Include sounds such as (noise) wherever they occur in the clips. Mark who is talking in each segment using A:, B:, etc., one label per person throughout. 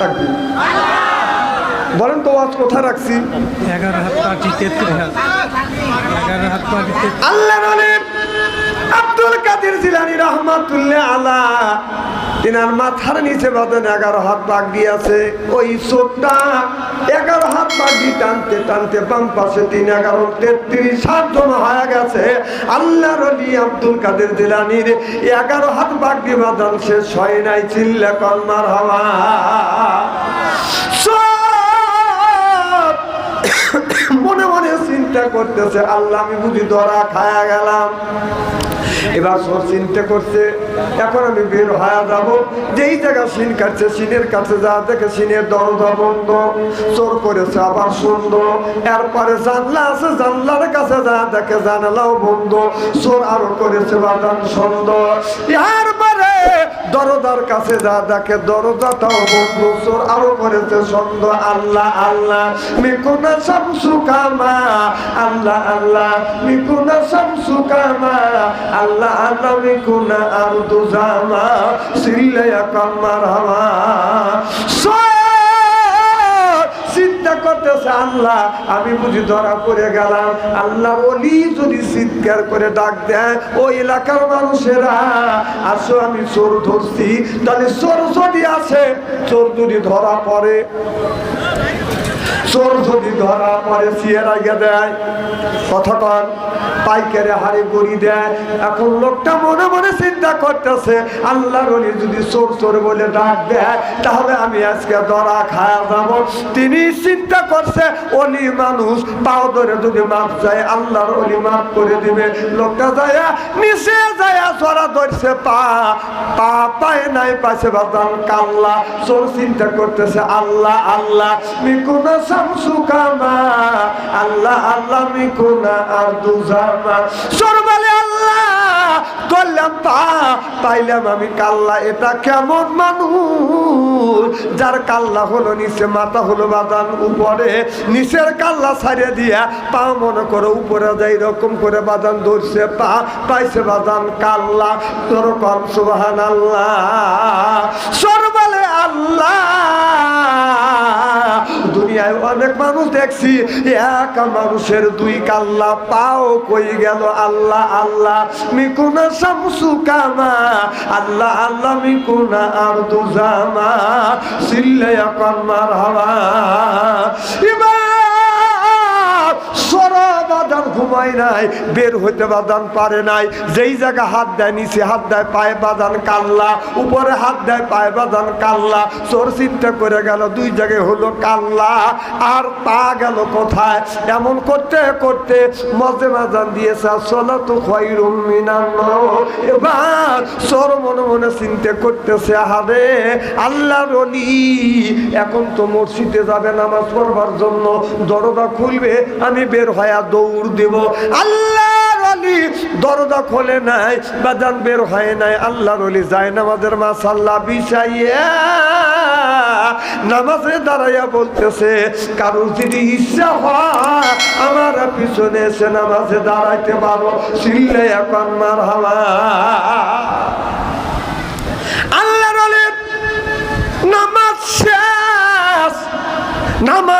A: তাকবীর বলেন তো আজ কোথায় রাখছি?
B: এগারো হাত পাটি তেত্রিশ হাত। এগারো হাত পাটি
A: আল্লাহ আব্দুল কাদের জিলানি রহমাতুল্লাহ আলা। তিনার মাথার নিচে বাঁধেন এগারো হাত বাগ দিয়েছে। ওই চোখটা এগারো হাত বাগ টানতে টানতে বাম পাশে তিন, এগারো, তেত্রিশ হাত জমা হয়ে গেছে। আল্লাহ রলি আব্দুল কাদের জিলানির এগারো হাত দিয়ে বাঁধান শেষ হয় নাই, চিল্লে কলমার হওয়া। (coughs) মনে মনে চিন্তা করতেছে, আল্লাহ আমি বুঝি ধরা খায়া গেলাম। এবার সব চিন্তা করছে, এখন আমি বের হয়ে যাব। যেই জায়গা সিন কাটছে, সিনের কাছে যা দেখে সিনের দরজা বন্ধ চোর করেছে আবার সুন্দর। এরপরে জানলা আছে, জানলার কাছে যা দেখে জানলাও বন্ধ। চোর আরও করেছে বাদান সুন্দর। এরপরে দরজার কাছে যা দেখে দরজাটাও বন্ধু চোর আরও করেছে সন্দ আল্লাহ আল্লাহ, মিকুনা শামসু কামা, আল্লাহ আল্লাহ, মিকুনা শামসু কামা, আল্লাহ আল্লাহ, মিকুনা আর দুজামা সিল্লায়া কামার হামা করতেছে আল্লাহ, আমি বুঝি ধরা পড়ে গেলাম। আল্লাহ বলি যদি চিৎকার করে ডাক দেয় ওই এলাকার মানুষেরা, আসো, আমি চোর ধরছি। তাহলে চোর যদি আছে চোর যদি ধরা পড়ে চোর যদি ধরা সিয়ের আগে দেয়। কথা কন পাইকারে হারে গড়ি দেয়। এখন লোকটা মনে মনে চিন্তা করতেছে আল্লাহ রলি যদি চোর চোর বলে ডাক দেয়, তাহলে আমি আজকে ধরা খায়া যাব। তিনি চিন্তা করছে, অলি মানুষ, পাও ধরে যদি মাপ যায় আল্লাহর অলি মাফ করে দিবে। লোকটা যায় নিচে যায় ধরা ধরছে, পা পা পায় নাই, পাশে বাদাম কাল্লা। চোর চিন্তা করতেছে, আল্লাহ আল্লাহ, মিকুনা শামসু আল্লাহ আল্লাহ মিকুনা আর দুজামা। চোর বলে আল্লাহ ধরলাম পা, পাইলাম আমি কাল্লা, এটা কেমন মানুষ? যার কাল্লা হলো নিচে, মাথা হলো বাদান উপরে। নিচের কাল্লা ছাড়িয়ে দিয়া পা মনে করো উপরে যাই রকম করে বাদান ধরছে, পা পাইছে বাদান কাল্লা। তোর কম সুবাহান আল্লাহ সর বলে আল্লাহ দুনিয়ায় অনেক মানুষ দেখছি, এক মানুষের দুই কাল্লা পাও কই গেল? আল্লাহ আল্লাহ, মিকুনা শামসু কামা, আল্লাহ আল্লাহ, মিকুনা আর দুজামা সিল্লে কর্মার হাওয়া। সরা বাদান ঘুমায় নাই, বের হইতে বাদান পারে নাই। যেই জায়গা হাত দেয় নিচে, হাত দেয় পায়ে বাদান কাল্লা, উপরে হাত দেয় পায়ে বাদান কাল্লা। চোর চিন্তা করে গেল, দুই জায়গায় হলো কাল্লা, আর পা গেল কোথায়? এমন করতে করতে মজে মাজান দিয়েছে আসলে তো খয়রুম এবার চোর মনে মনে চিন্তা করতেছে আল্লাহ রলি এখন তো মসজিদে যাবে নামাজ পড়বার জন্য, দরজা খুলবে, আমি বের হয়ে দৌড় দেব। আল্লাহ রলি দরজা খোলে নাই, বাজান বের হয় নাই। আল্লাহ রলি যায় নামাজের মাসাল্লাহ বিছাইয়া নামাজে দাঁড়াইয়া বলতেছে, কারোর যদি ইচ্ছা হয় আমার পিছনে এসে নামাজে দাঁড়াইতে পারো। সিল্লে এখন মার হাওয়া আল্লাহ রলির নামাজ শেষ, নামাজ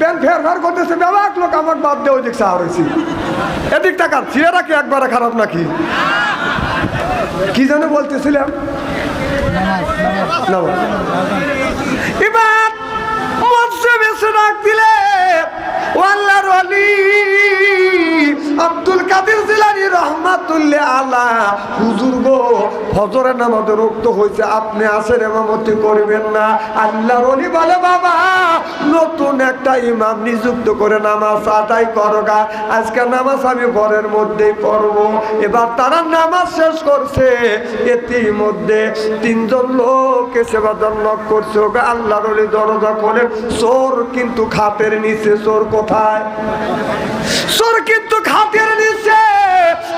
A: ব্যান ফের ফের করতেছে ব্যাপার লোক আমার বাদ দিয়ে, ওই দিক সাহার হয়েছি এদিক টাকার চেয়ারা কি খারাপ নাকি? কি যেন বলতেছিলাম। এবার মৎস্য বেছে ডাক দিলে আল্লাহর জিলানি রহমাতুল্লাহ আলা হুজুর গো, ফজরের নামাজে রক্ত হয়েছে, আপনি আসেন, এমামতি করবেন না। আল্লাহর অলি বলে, বাবা, নতুন একটা ইমাম নিযুক্ত করে নামাজ আদায় করগা। আজকে নামাজ আমি ঘরের মধ্যেই করব এবার তারা নামাজ শেষ করছে। মধ্যে তিনজন লোক এসে বাজার নক করছে ওকে আল্লাহর অলি দরজা খোলেন চোর কিন্তু খাতের নিচে, চোর কোথায়? চোর কিন্তু খাতের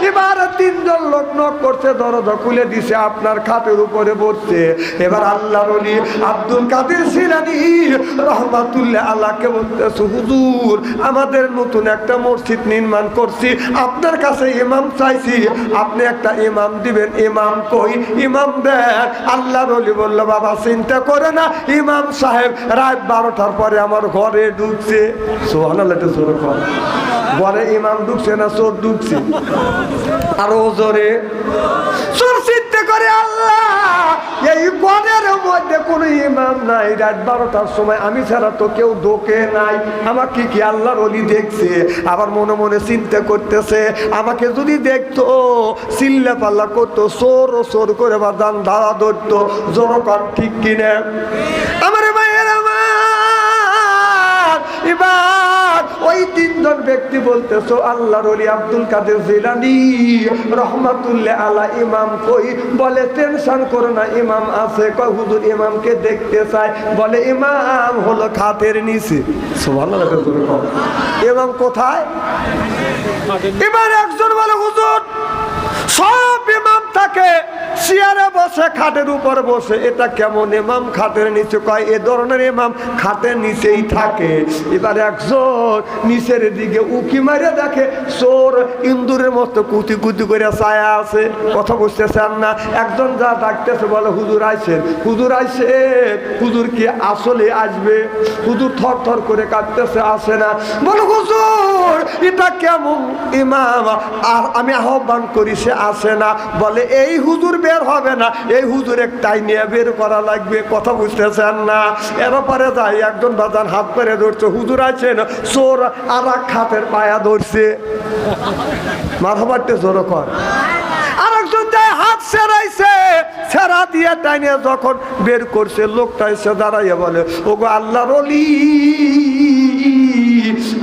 A: এবার তিনজন লোক নক করছে, দরজা খুলে দিছে, আপনার খাতের উপরে বসছে। এবার আল্লাহর অলি আব্দুল কাদের সিলানি রহমাতুল্লাহ আল্লাহকে বলতেছে, হুজুর, আমাদের নতুন একটা মসজিদ নির্মাণ করছি। আপনার কাছে ইমাম চাইছি। আপনি একটা ইমাম দিবেন। ইমাম কই? ইমাম দেন। আল্লাহর অলি বলল, বাবা, চিন্তা করে না। ইমাম সাহেব রাত বারোটার পরে আমার ঘরে ঢুকছে। সোহান ঘরে ইমাম ঢুকছে না, চোর ঢুকছে? আরও জোরে করে আল্লাহ, এই মধ্যে কোনো নাই। রাত বারোটার সময় আমি ছাড়া তো কেউ নাই। আমাকে দেখছে? আবার মনে মনে চিন্তা করতেছে, আমাকে যদি দেখতো, চিল্লা পাল্লা করতো সোর ও সোর করে বা দান দাঁড়া ধরতো জনকন ঠিক কিনে? আমার মায়ের আমার, এবার ওই তিনজন ব্যক্তি বলতেছো আল্লাহর অলি আব্দুল কাদের জিলানি রহমাতুল্লাহ আলা ইমাম কই? বলে টেনশন করো না ইমাম আছে। কয় হুজুর ইমামকে দেখতে চাই। বলে ইমাম হলো খাতের নিচে। ইমাম কোথায়? এবার একজন বলে হুজুর সব ইমাম থাকে চেয়ারে বসে, খাটের উপর বসে। এটা কেমন ইমাম? খাটের নিচে কয়, এ ধরনের ইমাম? খাটের নিচেই থাকে। এবার একজন নিচের দিকে উকি মারে দেখে, চোর ইন্দুরের মতো কুতি কুতি করে ছায়া আছে। কথা বুঝতেছেন না? একজন যা ডাকতেছে বলে, হুজুর আইসেন, হুজুর আইসে হুজুর কি আসলে আসবে? হুজুর থর থর করে কাঁদতেছে, আসে না। বলে, হুজুর, এটা কেমন ইমাম? আর আমি আহ্বান করি, সে আসে না। বলে এই হুজুর বের হবে না। এই হুজুর একটাই নিয়ে বের করা লাগবে। কথা বুঝতেছেন না? এরপরে যাই, একজন বাজান হাত করে ধরছে, হুজুর আছেন? চোর আর এক হাতের পায়া ধরছে। মাথা পাটতে জোর কর। হাত সেরাইছে, সেরা দিয়ে যখন বের করছে, লোকটা এসে দাঁড়াইয়া বলে, ওগো আল্লাহর অলি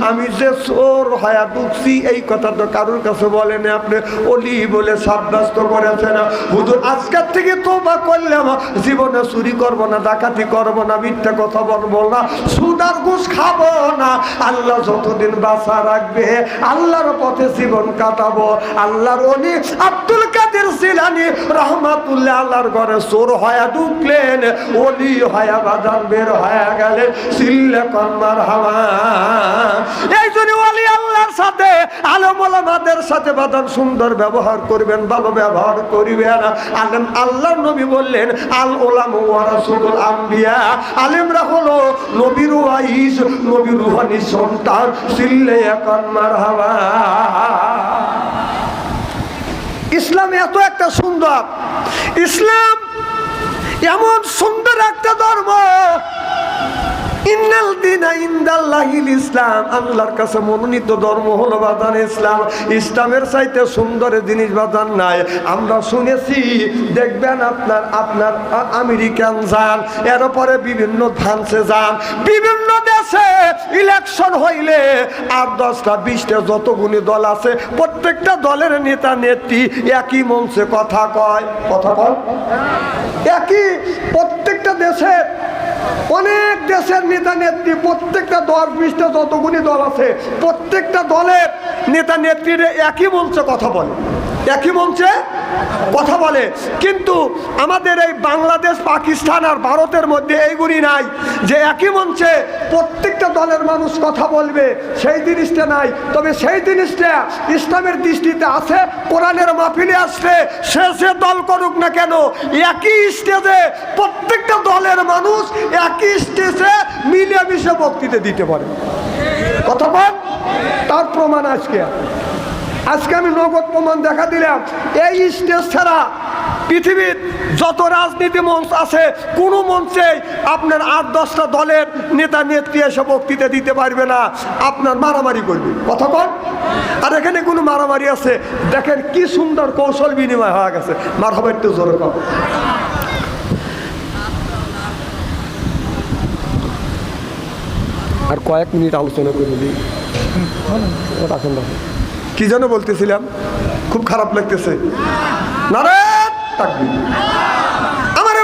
A: আমি যে চোর হায়া ঢুকছি এই কথা তো কারোর কাছে বলেন আপনি। অলি বলে সাব্যস্ত করেছেন। হুজুর, আজকের থেকে তোবা করলাম জীবনে চুরি করব না, ডাকাতি করব না, মিথ্যা কথা বলব না, সুদার ঘুষ খাব না। আল্লাহ যতদিন বাঁচা রাখবে, আল্লাহর পথে জীবন কাটাবো। আল্লাহর অলি আব্দুল কাদের সিলানি রহমাতুল্লাহ আল্লাহর ঘরে চোর হয়া ঢুকলেন, অলি হয়া বাজান বের হয়ে গেলে সিল্লে কন্মার হাওয়া। এই জন্য অলি আল্লাহর সাথে আলমাদের সাথে বাদান সুন্দর ব্যবহার করবেন, ভালো ব্যবহার করিবেন। আলেম আল্লাহর নবী বললেন, আল ওলাম ওয়ারাসুল আম্বিয়া। আলেমরা হলো নবীর ওয়াইস নবীর রুহানি সন্তান। সিল্লে কন্মার হাওয়া ইসলাম এত একটা সুন্দর। ইসলাম এমন সুন্দর একটা ধর্ম ইসলাম কাছে মনোনীত ইসলাম। ইসলামের সুন্দর জিনিস নাই। আমরা শুনেছি, দেখবেন আপনার আপনার আমেরিকান যান, এরপরে বিভিন্ন ফ্রান্সে যান, বিভিন্ন দেশে ইলেকশন হইলে আর দশটা, বিশটা যতগুলি দল আছে, প্রত্যেকটা দলের নেতা, নেত্রী একই মঞ্চে কথা কয়। কথা কয়? একই। প্রত্যেকটা দেশের অনেক দেশের নেতা নেত্রী, প্রত্যেকটা দল বিশটা যতগুলি দল আছে, প্রত্যেকটা দলের নেতা নেত্রীরা একই মঞ্চে কথা বলে, একই মঞ্চে কথা বলে। কিন্তু আমাদের এই বাংলাদেশ, পাকিস্তান আর ভারতের মধ্যে এইগুলি নাই যে একই মঞ্চে প্রত্যেকটা দলের মানুষ কথা বলবে, সেই জিনিসটা নাই। তবে সেই জিনিসটা ইসলামের দৃষ্টিতে আছে, কোরআনের মাহফিলে আসলে সে সে দল করুক না কেন, একই স্টেজে প্রত্যেকটা দলের একই স্টেজে মিলেমিশে বক্তৃতা দিতে পারে। কথা তার প্রমাণ আজকে। আজকে আমি নগদ প্রমাণ দেখা দিলাম, এই স্টেজ ছাড়া পৃথিবীর যত রাজনীতি মঞ্চ আছে, কোনো মঞ্চে আপনার আট দশটা দলের নেতা নেত্রী এসে বক্তৃতা দিতে পারবে না। আপনার মারামারি করবে। কথা কন আর এখানে কোনো মারামারি আছে? দেখেন কি সুন্দর কৌশল বিনিময় হয়ে গেছে। মার হবে জোরে কম। আর কয়েক মিনিট আলোচনা করে দিই। রাখেন রাখেন কি যেন বলতেছিলাম? খুব খারাপ লাগতেছে। নারে তাকবীর। আমার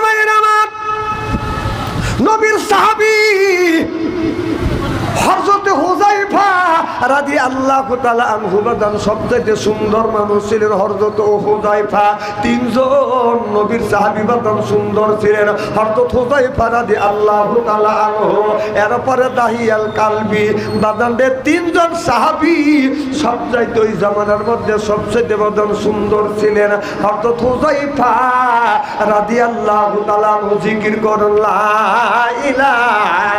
A: রাদিয়াল্লাহু তাআলা আনহু বাদান সবচেয়ে সুন্দর মানুষ ছিলেন হযরত হুযায়ফা তিনজন নবীর সাহাবী বাদান সুন্দর ছিলেন। হযরত হুযায়ফা রাদিয়াল্লাহু তাআলা আনহু এরপরে দাহিয়াল কালবি বাদানদের তিনজন সাহাবী সবচাইতে ওই জামানার মধ্যে সবচেয়ে বাদান সুন্দর ছিলেন। হযরত হুযায়ফা রাদিয়াল্লাহু তাআলা আনহু জিকির করেন, লা ইলাহা